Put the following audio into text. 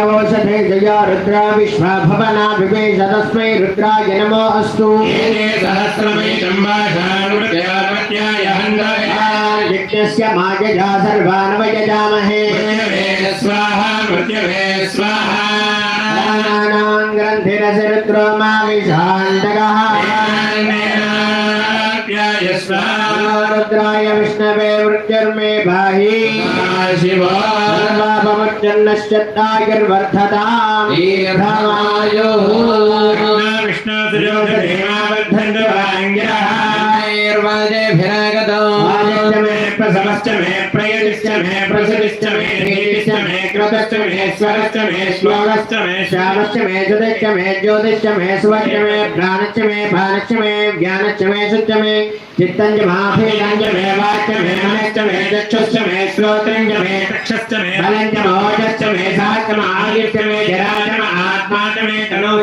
ौषधे जया रुद्र विश्वाभवना विवे सदस्मै रुद्राय नमो अस्तु। यज्ञस्य मायजा सर्वानवयजामहे। स्वाहा स्वाहा। ग्रन्थिरसि रुद्रो मा विशान्तकः रुद्राय विष्णवे मृत्युर्मे बाहि शिवा। सर्वापमृत्युन्नश्चत्तायुर्वर्धताम् विष्णुर्योगदेवाबद्धवाङ्ग्यः मे प्रसवश्च मे प्रयतिश्च मे प्रसविश्च मे नीतिश्च मे कृतश्च मे स्वरश्च मे श्लोकश्च मे श्यामश्च मे सुदश्च मे ज्योतिश्च मे सुवश्च मे प्राणश्च मे भानश्च मे ज्ञानश्च मे शुच्च मे चित्तञ्च महाभेदञ्च मे वाच्च मे मनश्च मे चक्षुश्च मे श्रोत्रञ्च मे चक्षश्च मे बलञ्च मोजश्च मे सहस्र आयुश्च मे जराच मे आत्मा च मे तनोश्च